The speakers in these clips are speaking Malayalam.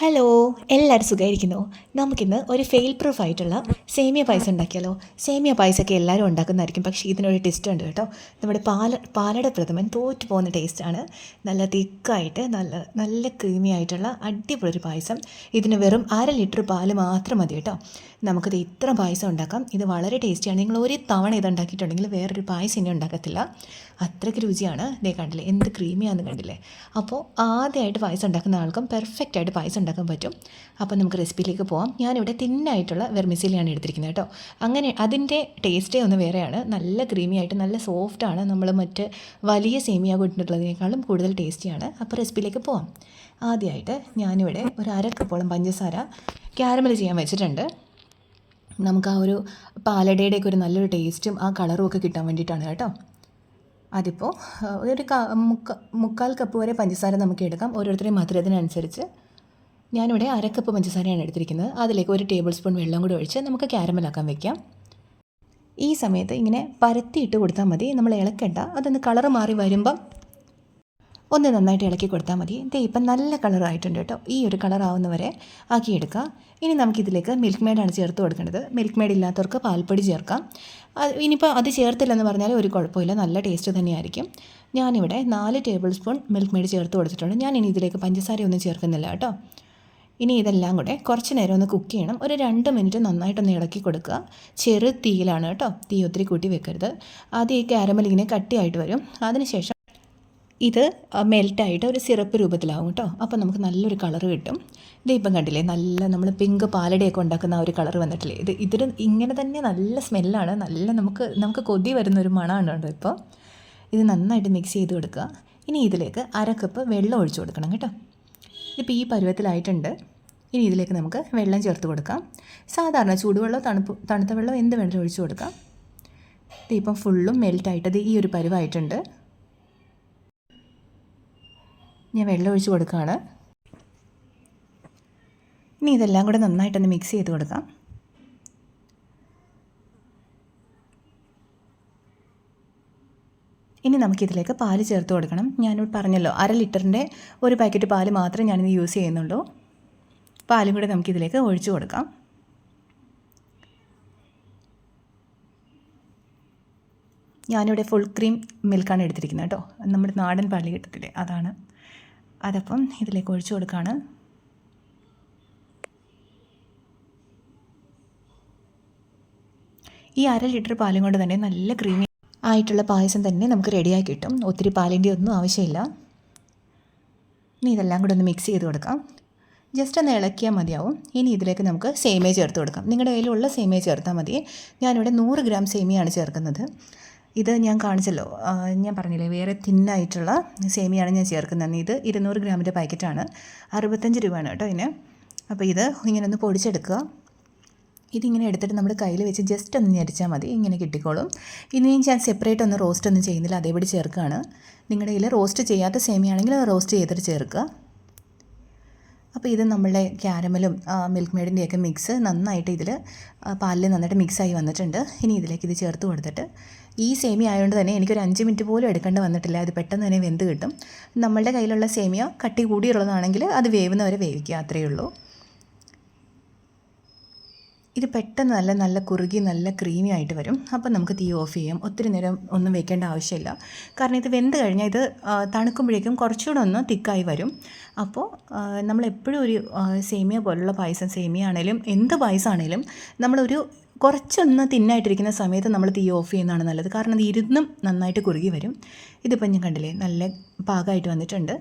ഹലോ എല്ലാവരും സുഖമായിരിക്കുന്നു നമുക്കിന്ന് ഒരു ഫെയിൽ പ്രൂഫ് ആയിട്ടുള്ള സേമിയ പായസം ഉണ്ടാക്കിയാലോ? സേമിയ പായസമൊക്കെ എല്ലാവരും ഉണ്ടാക്കുന്നതായിരിക്കും. പക്ഷേ ഇതിനൊരു ടെസ്റ്റ് ഉണ്ട് കേട്ടോ. നമ്മുടെ പാല പാലട പ്രഥമൻ തോറ്റു പോകുന്ന ടേസ്റ്റാണ് നല്ല തിക്കായിട്ട് നല്ല നല്ല ക്രീമി ആയിട്ടുള്ള അടിപൊളി ഒരു പായസം. ഇതിന് വെറും അര ലിറ്റർ പാൽ മാത്രം മതി കേട്ടോ. നമുക്കിത് ഇത്ര പായസം ഉണ്ടാക്കാം. ഇത് വളരെ ടേസ്റ്റിയാണ്. നിങ്ങൾ ഒരു തവണ ഇത് ഉണ്ടാക്കിയിട്ടുണ്ടെങ്കിൽ വേറൊരു പായസം ഇനി ഉണ്ടാക്കത്തില്ല. അത്രയ്ക്ക് രുചിയാണ്. ഇതേ കണ്ടില്ലേ എന്ത് ക്രീമിയാണെന്ന് കണ്ടില്ലേ. അപ്പോൾ ആദ്യമായിട്ട് പായസം ഉണ്ടാക്കുന്ന ആൾക്കും പെർഫെക്റ്റ് ആയിട്ട് പായസം ഉണ്ടാക്കാൻ പറ്റും. അപ്പോൾ നമുക്ക് റെസിപ്പിയിലേക്ക് പോകാം ഞാനിവിടെ തിന്നായിട്ടുള്ള വെർമിസിലിയാണ് എടുത്തിരിക്കുന്നത് കേട്ടോ. അങ്ങനെ അതിന്റെ ടേസ്റ്റേ ഒന്ന് വേറെയാണ്. നല്ല ക്രീമി ആയിട്ട് നല്ല സോഫ്റ്റാണ് നമ്മൾ മറ്റ് വലിയ സേമിയ കൊണ്ടിട്ടുള്ളതിനേക്കാളും കൂടുതൽ ടേസ്റ്റിയാണ് അപ്പോൾ റെസിപ്പിയിലേക്ക് പോകാം ആദ്യമായിട്ട് ഞാനിവിടെ ഒരു അര പഞ്ചസാര ക്യാരമൽ ചെയ്യാൻ വെച്ചിട്ടുണ്ട്. നമുക്ക് ആ ഒരു പാലടയുടെയൊക്കെ ഒരു നല്ലൊരു ടേസ്റ്റും ആ കളറും ഒക്കെ കിട്ടാൻ വേണ്ടിയിട്ടാണ് കേട്ടോ. അതിപ്പോൾ ഒരു മുക്ക മുക്കാൽ കപ്പ് വരെ പഞ്ചസാര നമുക്ക് എടുക്കാം. ഓരോരുത്തരുടെ മധുരത്തിനനുസരിച്ച്. ഞാനിവിടെ അര കപ്പ് പഞ്ചസാരയാണ് എടുത്തിരിക്കുന്നത്. അതിലേക്ക് ഒരു ടേബിൾ സ്പൂൺ വെള്ളം കൂടി ഒഴിച്ച് നമുക്ക് ക്യാരമലാക്കാൻ വെക്കാം. ഈ സമയത്ത് ഇങ്ങനെ പരത്തിയിട്ട് കൊടുത്താൽ മതി. നമ്മൾ ഇളക്കണ്ട. അതൊന്ന് കളറ് മാറി വരുമ്പം ഒന്ന് നന്നായിട്ട് ഇളക്കി കൊടുത്താൽ മതി. ദേ ഇപ്പം നല്ല കളറായിട്ടുണ്ട് കേട്ടോ. ഈ ഒരു കളർ ആവുന്നവരെ ആക്കിയെടുക്കുക ഇനി നമുക്കിതിലേക്ക് മിൽക്ക് മെയ്ഡാണ് ചേർത്ത് കൊടുക്കേണ്ടത്. മിൽക്ക് മെയ്ഡ് ഇല്ലാത്തവർക്ക് പാൽപ്പൊടി ചേർക്കാം. ഇനിയിപ്പോൾ അത് ചേർത്തില്ലെന്ന് പറഞ്ഞാൽ ഒരു കുഴപ്പമില്ല. നല്ല ടേസ്റ്റ് തന്നെയായിരിക്കും. ഞാനിവിടെ നാല് ടേബിൾ സ്പൂൺ മിൽക്ക് മെയ്ഡ് ചേർത്ത് കൊടുത്തിട്ടുണ്ട്. ഞാൻ ഇനി ഇതിലേക്ക് പഞ്ചസാര ഒന്നും ചേർക്കുന്നില്ല കേട്ടോ. ഇനി ഇതെല്ലാം കൂടെ കുറച്ച് നേരം ഒന്ന് കുക്ക് ചെയ്യണം. ഒരു രണ്ട് മിനിറ്റ് നന്നായിട്ടൊന്ന് ഇളക്കി കൊടുക്കുക. ചെറു തീയിലാണ് കേട്ടോ. തീ ഒത്തിരി കൂട്ടി വെക്കരുത്. ആദ്യം ഈ കാരമൽ കട്ടിയായിട്ട് വരും. അതിനുശേഷം ഇത് മെൽറ്റായിട്ട് ഒരു സിറപ്പ് രൂപത്തിലാവും കേട്ടോ. അപ്പോൾ നമുക്ക് നല്ലൊരു കളർ കിട്ടും. ദീപം കണ്ടില്ലേ നല്ല നമ്മൾ പിങ്ക് പാലടയൊക്കെ ഉണ്ടാക്കുന്ന ആ ഒരു കളർ വന്നിട്ടില്ലേ. ഇത് ഇതിന് ഇങ്ങനെ തന്നെ നല്ല സ്മെല്ലാണ് നല്ല നമുക്ക് നമുക്ക് കൊതി വരുന്ന ഒരു മണമാണ് കേട്ടോ ഇപ്പോൾ ഇത് നന്നായിട്ട് മിക്സ് ചെയ്ത് കൊടുക്കുക. ഇനി ഇതിലേക്ക് അര കപ്പ് വെള്ളം ഒഴിച്ചു കൊടുക്കണം കേട്ടോ. ഇപ്പോൾ ഈ പരുവത്തിലായിട്ടുണ്ട്. ഇനി ഇതിലേക്ക് നമുക്ക് വെള്ളം ചേർത്ത് കൊടുക്കാം. സാധാരണ ചൂടുവെള്ളം തണുപ്പ് തണുത്ത വെള്ളം എന്ത് വേണമെങ്കിലും ഒഴിച്ചു കൊടുക്കാം. ഇപ്പം ഫുള്ളും മെൽറ്റായിട്ടത് ഈ ഒരു പരുവായിട്ടുണ്ട്. ഞാൻ വെള്ളം ഒഴിച്ച് കൊടുക്കുകയാണ്. ഇനി ഇതെല്ലാം കൂടെ നന്നായിട്ടൊന്ന് മിക്സ് ചെയ്ത് കൊടുക്കാം. ഇനി നമുക്കിതിലേക്ക് പാൽ ചേർത്ത് കൊടുക്കണം. ഞാനിവിടെ പറഞ്ഞല്ലോ അര ലിറ്ററിന്റെ ഒരു പാക്കറ്റ് പാൽ മാത്രമേ ഞാനിത് യൂസ് ചെയ്യുന്നുള്ളൂ. പാലും കൂടെ നമുക്കിതിലേക്ക് ഒഴിച്ചു കൊടുക്കാം. ഞാനിവിടെ ഫുൾ ക്രീം മിൽക്കാണ് എടുത്തിരിക്കുന്നത് കേട്ടോ. നമ്മുടെ നാടൻ പാൽ കിട്ടത്തില്ലേ അതാണ്. അതപ്പം ഇതിലേക്ക് ഒഴിച്ചു കൊടുക്കുകയാണ് ഈ അര ലിറ്റർ പാലും കൊണ്ട് തന്നെ നല്ല ക്രീമി ആയിട്ടുള്ള പായസം തന്നെ നമുക്ക് റെഡിയാക്കി കിട്ടും. ഒത്തിരി പാലിന്റെ ഒന്നും ആവശ്യമില്ല. ഇനി ഇതെല്ലാം കൂടെ ഒന്ന് മിക്സ് ചെയ്ത് കൊടുക്കാം. ജസ്റ്റ് ഒന്ന് ഇളക്കിയാൽ മതിയാവും. ഇനി ഇതിലേക്ക് നമുക്ക് സേമിയ ചേർത്ത് കൊടുക്കാം. നിങ്ങളുടെ കയ്യിലുള്ള സേമിയ ചേർത്താൽ മതി. ഞാനിവിടെ നൂറ് ഗ്രാം സേമിയാണ് ചേർക്കുന്നത്. ഇത് ഞാൻ കാണിച്ചല്ലോ. ഞാൻ പറഞ്ഞില്ലേ വേറെ തിന്നായിട്ടുള്ള സേമിയാണ് ഞാൻ ചേർക്കുന്നത്. ഇത് ഇരുന്നൂറ് ഗ്രാമിന്റെ പാക്കറ്റാണ്. അറുപത്തഞ്ച് രൂപയാണ് കേട്ടോ ഇതിന്. അപ്പോൾ ഇത് ഇങ്ങനെ ഒന്ന് പൊടിച്ചെടുക്കുക. ഇതിങ്ങനെ എടുത്തിട്ട് നമ്മുടെ കയ്യിൽ വെച്ച് ജസ്റ്റ് ഒന്ന് ഞെരിച്ചാൽ മതി. ഇങ്ങനെ കിട്ടിക്കോളും. ഇനി ഞാൻ സെപ്പറേറ്റ് ഒന്ന് റോസ്റ്റ് ഒന്നും ചെയ്യുന്നില്ല. അതേപടി ചേർക്കുകയാണ്. നിങ്ങളുടെ കയ്യിൽ റോസ്റ്റ് ചെയ്യാത്ത സേമിയാണെങ്കിൽ റോസ്റ്റ് ചെയ്തിട്ട് ചേർക്കുക. അപ്പോൾ ഇത് നമ്മളുടെ ക്യാരമലും മിൽക്ക് മെയ്ഡിന്റെയൊക്കെ മിക്സ് നന്നായിട്ട് ഇതിൽ പാലിൽ നന്നായിട്ട് മിക്സായി വന്നിട്ടുണ്ട്. ഇനി ഇതിലേക്ക് ഇത് ചേർത്ത് കൊടുത്തിട്ട് ഈ സേമിയ ആയതുകൊണ്ട് തന്നെ എനിക്കൊരു അഞ്ച് മിനിറ്റ് പോലും എടുക്കേണ്ടി വന്നിട്ടില്ല. അത് പെട്ടെന്ന് തന്നെ വെന്ത് കിട്ടും. നമ്മളുടെ കയ്യിലുള്ള സേമിയ കട്ടി കൂടിയുള്ളതാണെങ്കിൽ അത് വേവുന്നവരെ വേവിക്കുക അത്രയേ ഉള്ളൂ. ഇത് പെട്ടെന്ന് നല്ല നല്ല കുറുകി നല്ല ക്രീമി ആയിട്ട് വരും. അപ്പം നമുക്ക് തീ ഓഫ് ചെയ്യാം. ഒത്തിരി നേരം ഒന്നും വെക്കേണ്ട ആവശ്യമില്ല. കാരണം ഇത് വെന്ത് കഴിഞ്ഞാൽ ഇത് തണുക്കുമ്പോഴേക്കും കുറച്ചുകൂടെ ഒന്ന് തിക്കായി വരും. അപ്പോൾ നമ്മൾ എപ്പോഴും ഒരു സേമിയ പോലുള്ള പായസം സേമിയ ആണെങ്കിലും എന്ത് പായസമാണേലും നമ്മളൊരു കുറച്ചൊന്ന് തിന്നായിട്ടിരിക്കുന്ന സമയത്ത് നമ്മൾ തീ ഓഫ് ചെയ്യുന്നതാണ് നല്ലത്. കാരണം അത് ഇരുന്നും നന്നായിട്ട് കുറുകി വരും. ഇതിപ്പം ഞാൻ കണ്ടില്ലേ നല്ല പാകമായിട്ട് വന്നിട്ടുണ്ട്.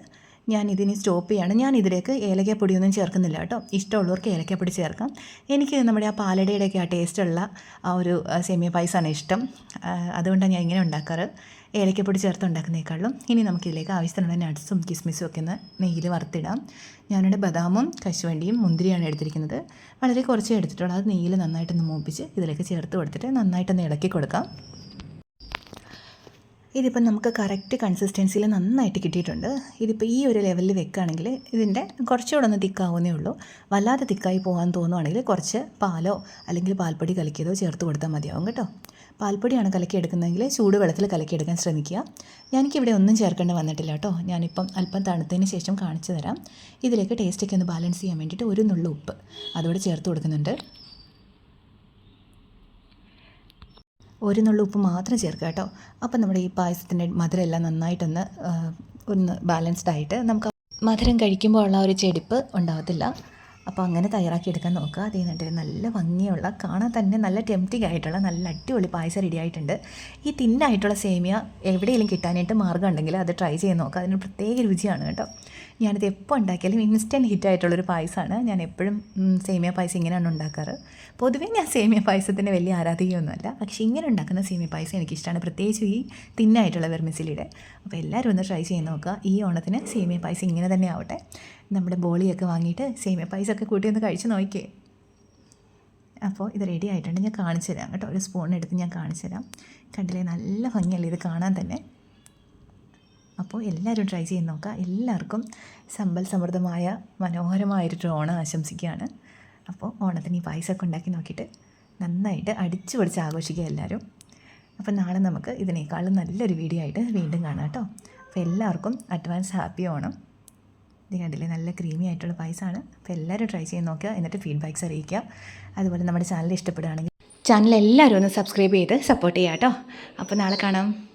ഞാൻ ഇതിനി സ്റ്റോപ്പ് ചെയ്യാണ്. ഞാൻ ഇതിലേക്ക് ഏലക്കപ്പൊടിയൊന്നും ചേർക്കുന്നില്ല കേട്ടോ. ഇഷ്ടമുള്ളവർക്ക് ഏലക്കപ്പൊടി ചേർക്കാം. എനിക്ക് നമ്മുടെ ആ പാലടയുടെയൊക്കെ ആ ടേസ്റ്റുള്ള ആ ഒരു സേമിയ പായസമാണ് ഇഷ്ടം. അതുകൊണ്ടാണ് ഞാൻ ഇങ്ങനെ ഉണ്ടാക്കാറ്. ഏലക്കപ്പൊടി ചേർത്ത് ഉണ്ടാക്കുന്നേക്കാളും. ഇനി നമുക്കിതിലേക്ക് ആവശ്യത്തിനുള്ള നട്ട്സും കിസ്മിസും ഒക്കെ ഒന്ന് നെയ്യിൽ വറുത്തിടാം. ഞാനിവിടെ ബദാമും കശുവണ്ടിയും മുന്തിരിയാണ് എടുത്തിരിക്കുന്നത്. വളരെ കുറച്ചേ എടുത്തിട്ടുള്ളൂ. അത് നെയ്യിൽ നന്നായിട്ടൊന്ന് മൂപ്പിച്ച് ഇതിലേക്ക് ചേർത്ത് കൊടുത്തിട്ട് നന്നായിട്ടൊന്ന് ഇളക്കി കൊടുക്കാം. ഇതിപ്പം നമുക്ക് കറക്റ്റ് കൺസിസ്റ്റൻസിയിൽ നന്നായിട്ട് കിട്ടിയിട്ടുണ്ട്. ഇതിപ്പോൾ ഈ ഒരു ലെവലിൽ വെക്കുകയാണെങ്കിൽ ഇതിന്റെ കുറച്ചുകൂടെ ഒന്ന് തിക്കാവുന്നേ ഉള്ളൂ. വല്ലാതെ തിക്കായി പോകാൻ തോന്നുവാണെങ്കിൽ കുറച്ച് പാലോ അല്ലെങ്കിൽ പാൽപ്പൊടി കലക്കിയതോ ചേർത്ത് കൊടുത്താൽ മതിയാവും കേട്ടോ. പാൽപ്പൊടിയാണ് കലക്കിയെടുക്കുന്നതെങ്കിൽ ചൂടുവെള്ളത്തിൽ കലക്കിയെടുക്കാൻ ശ്രമിക്കുക. ഞാനിക്കിവിടെ ഒന്നും ചേർക്കേണ്ടി വന്നിട്ടില്ല കേട്ടോ. ഞാനിപ്പം അല്പം തണുത്തതിന് ശേഷം കാണിച്ചു തരാം. ഇതിലേക്ക് ടേസ്റ്റൊക്കെ ഒന്ന് ബാലൻസ് ചെയ്യാൻ വേണ്ടിയിട്ട് ഒരു നുള്ളു ഉപ്പ് അതോടെ ചേർത്ത് കൊടുക്കുന്നുണ്ട്. ഒരു നുള്ള ഉപ്പ് മാത്രം ചേർക്കുക കേട്ടോ. അപ്പം നമ്മുടെ ഈ പായസത്തിന്റെ മധുരം എല്ലാം നന്നായിട്ടൊന്ന് ഒന്ന് ബാലൻസ്ഡ് ആയിട്ട് നമുക്ക് മധുരം കഴിക്കുമ്പോൾ ഉള്ള ഒരു ചെടിപ്പ് ഉണ്ടാകത്തില്ല അപ്പോൾ അങ്ങനെ തയ്യാറാക്കിയെടുക്കാൻ നോക്കുക. അത് കഴിഞ്ഞിട്ട് നല്ല ഭംഗിയുള്ള കാണാൻ തന്നെ നല്ല ടെംപ്റ്റിംഗ് ആയിട്ടുള്ള നല്ല അടിപൊളി പായസം റെഡി ആയിട്ടുണ്ട്. ഈ തിന്നായിട്ടുള്ള സേമിയ എവിടെയെങ്കിലും കിട്ടാനായിട്ട് മാർഗം ഉണ്ടെങ്കിൽ അത് ട്രൈ ചെയ്ത് നോക്കുക. അതിന് പ്രത്യേക രുചിയാണ് കേട്ടോ. ഞാനിത് എപ്പോൾ ഉണ്ടാക്കിയാലും ഇൻസ്റ്റന്റ് ഹിറ്റായിട്ടുള്ളൊരു പായസമാണ് ഞാൻ എപ്പോഴും സേമിയ പായസം ഇങ്ങനെയാണ് ഉണ്ടാക്കാറ്. പൊതുവേ ഞാൻ സേമിയ പായസത്തിന് വലിയ ആരാധികയൊന്നുമല്ല. പക്ഷേ ഇങ്ങനെ ഉണ്ടാക്കുന്ന സേമിയ പായസം എനിക്കിഷ്ടമാണ് പ്രത്യേകിച്ച് ഈ തിന്നായിട്ടുള്ള വെർമിസിലിയുടെ അപ്പോൾ എല്ലാവരും ഒന്ന് ട്രൈ ചെയ്ത് നോക്കുക. ഈ ഓണത്തിന് സേമിയ പായസം ഇങ്ങനെ തന്നെ ആവട്ടെ. നമ്മുടെ ബോളിയൊക്കെ വാങ്ങിയിട്ട് സേമിയ പായസമൊക്കെ കൂട്ടി ഒന്ന് കഴിച്ച് നോക്കിയേ. അപ്പോൾ ഇത് റെഡി ആയിട്ടുണ്ട്. ഞാൻ കാണിച്ചു തരാം കേട്ടോ. ഒരു സ്പൂൺ ഞാൻ കാണിച്ചു തരാം. കണ്ടില്ലേ? നല്ല ഭംഗിയല്ലേ ഇത് കാണാൻ തന്നെ? അപ്പോൾ എല്ലാവരും ട്രൈ ചെയ്ത് നോക്കുക. എല്ലാവർക്കും സമ്പൽ സമൃദ്ധമായ മനോഹരമായൊരു ഓണം ആശംസിക്കുകയാണ്. അപ്പോൾ ഓണത്തിന് ഈ പായസമൊക്കെ ഉണ്ടാക്കി നോക്കിയിട്ട് നന്നായിട്ട് അടിച്ചു പൊടിച്ച് ആഘോഷിക്കുക എല്ലാവരും. അപ്പോൾ നാളെ നമുക്ക് ഇതിനേക്കാളും നല്ലൊരു വീഡിയോ ആയിട്ട് വീണ്ടും കാണാം കേട്ടോ. അപ്പോൾ എല്ലാവർക്കും അഡ്വാൻസ് ഹാപ്പി ഓണം. ഇത് കണ്ടില്ലേ? നല്ല ക്രീമി ആയിട്ടുള്ള പായസമാണ്. അപ്പോൾ എല്ലാവരും ട്രൈ ചെയ്ത് നോക്കുക. എന്നിട്ട് ഫീഡ്ബാക്ക്സ് അറിയിക്കുക. അതുപോലെ നമ്മുടെ ചാനൽ ഇഷ്ടപ്പെടുകയാണെങ്കിൽ ചാനൽ എല്ലാവരും ഒന്ന് സബ്സ്ക്രൈബ് ചെയ്ത് സപ്പോർട്ട് ചെയ്യാം കേട്ടോ. അപ്പോൾ നാളെ കാണാം.